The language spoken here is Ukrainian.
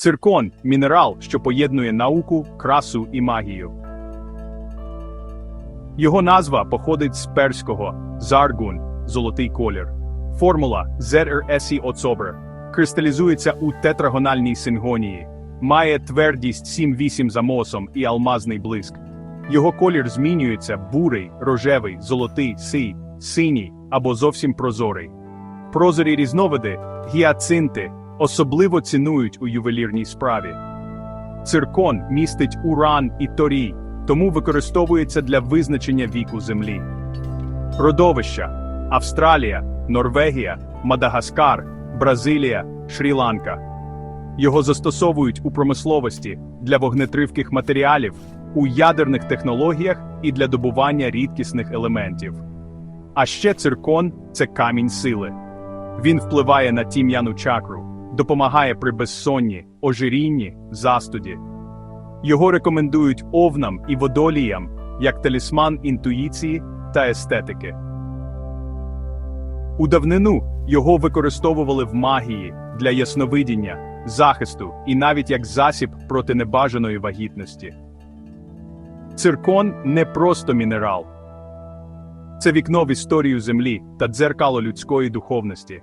Циркон мінерал, що поєднує науку, красу і магію. Його назва походить з перського заргун золотий колір. Формула ZRSI Оцобр кристалізується у тетрагональній сингонії, має твердість 7-8 за мосом і алмазний блиск. Його колір змінюється бурий, рожевий, золотий, сий, синій або зовсім прозорий. Прозорі різновиди, гіацинти, особливо цінують у ювелірній справі. Циркон містить уран і торій, тому використовується для визначення віку Землі. Родовища Австралія, Норвегія, Мадагаскар, Бразилія, Шрі-Ланка. Його застосовують у промисловості для вогнетривких матеріалів, у ядерних технологіях і для добування рідкісних елементів. А ще циркон це камінь сили. Він впливає на тім'яну чакру, допомагає при безсонні, ожирінні, застуді. Його рекомендують овнам і водоліям як талісман інтуїції та естетики. У давнину його використовували в магії для ясновидіння, захисту і навіть як засіб проти небажаної вагітності. Циркон не просто мінерал. Це вікно в історію землі та дзеркало людської духовності.